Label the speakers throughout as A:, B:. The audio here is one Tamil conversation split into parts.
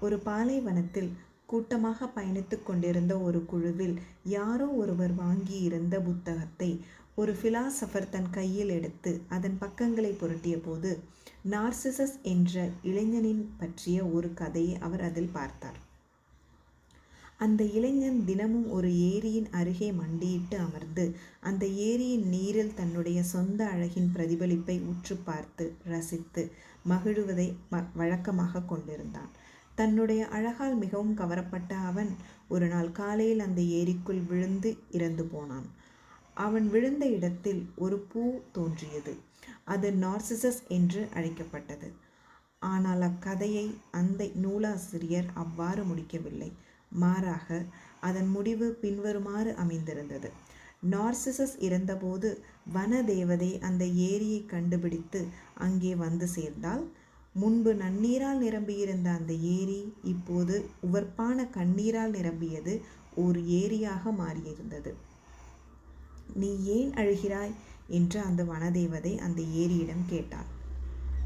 A: ஒரு பாலைவனத்தில் கூட்டமாக பயணித்துக் கொண்டிருந்த ஒரு குழுவில் யாரோ ஒருவர் வாங்கியிருந்த புத்தகத்தை ஒரு பிலாசபர் தன் கையில் எடுத்து அதன் பக்கங்களை புரட்டிய போது நார்சிசஸ் என்ற இளைஞனின் பற்றிய ஒரு கதையை அவர் அதில் பார்த்தார். அந்த இளைஞன் தினமும் ஒரு ஏரியின் அருகே மண்டியிட்டு அமர்ந்து அந்த ஏரியின் நீரில் தன்னுடைய சொந்த அழகின் பிரதிபலிப்பை உற்று பார்த்து ரசித்து மகிழுவதை வழக்கமாக கொண்டிருந்தான். தன்னுடைய அழகால் மிகவும் கவரப்பட்ட அவன் ஒரு நாள் காலையில் அந்த ஏரிக்குள் விழுந்து இறந்து போனான். அவன் விழுந்த இடத்தில் ஒரு பூ தோன்றியது. அது நார்சிசஸ் என்று அழைக்கப்பட்டது. ஆனால் அக்கதையை அந்த நூலாசிரியர் அவ்வாறு முடிக்கவில்லை. மாறாக அதன் முடிவு பின்வருமாறு அமைந்திருந்தது. நார்சிசஸ் இறந்தபோது வன தேவதை அந்த ஏரியை கண்டுபிடித்து அங்கே வந்து சேர்ந்தால் முன்பு நன்னீரால் நிரம்பியிருந்த அந்த ஏரி இப்போது உவர்ப்பான கண்ணீரால் நிரம்பியது ஒரு ஏரியாக மாறியிருந்தது. நீ ஏன் அழுகிறாய் என்று அந்த வனதேவதை அந்த ஏரியிடம் கேட்டாள்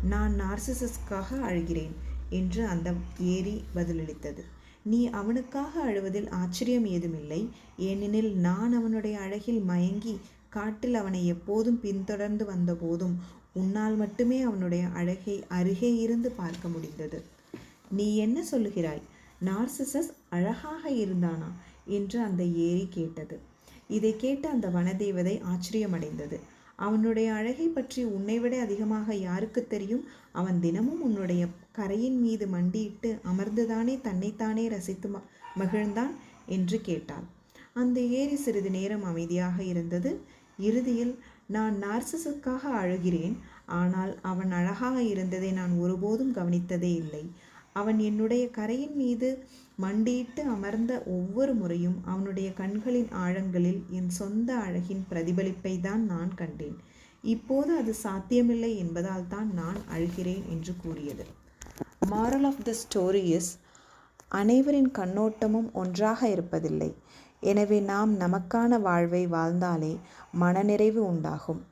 A: நான் நார்சிசஸ்க்காக அழுகிறேன் என்று அந்த ஏரி பதிலளித்தது. நீ அவனுக்காக அழுவதில் ஆச்சரியம் ஏதுமில்லை. ஏனெனில் நான் அவனுடைய அழகில் மயங்கி காட்டில் அவனை எப்போதும் பின்தொடர்ந்து வந்தபோதும் உன்னால் மட்டுமே அவனுடைய அழகை அருகே இருந்து பார்க்க முடிந்தது. நீ என்ன சொல்லுகிறாய்? நார்சிசஸ் அழகாக இருந்தானா? என்று அந்த ஏரி கேட்டது. இதை கேட்டு அந்த வனதேவதை ஆச்சரியமடைந்தது. அவனுடைய அழகை பற்றி உன்னை விட அதிகமாக யாருக்கு தெரியும்? அவன் தினமும் உன்னுடைய கரையின் மீது மண்டியிட்டு அமர்ந்துதானே தன்னைத்தானே ரசித்து ம மகிழ்ந்தான்? என்று கேட்டாள். அந்த ஏரி சிறிது நேரம் அமைதியாக இருந்தது. இறுதியில் நான் நார்சிசுக்காக அழுகிறேன் ஆனால் அவன் அழகாக இருந்ததை நான் ஒருபோதும் கவனித்ததே இல்லை. அவன் என்னுடைய கரையின் மீது மண்டியிட்டு அமர்ந்த ஒவ்வொரு முறையும் அவனுடைய கண்களின் ஆழங்களில் என் சொந்த அழகின் பிரதிபலிப்பை தான் நான் கண்டேன். இப்போது அது சாத்தியமில்லை என்பதால் தான் நான் அழுகிறேன் என்று கூறியது. Moral of the story is அனைவரின் கண்ணோட்டமும் ஒன்றாக இருப்பதில்லை. எனவே நாம் நமக்கான வாழ்வை வாழ்ந்தாலே மனநிறைவு உண்டாகும்.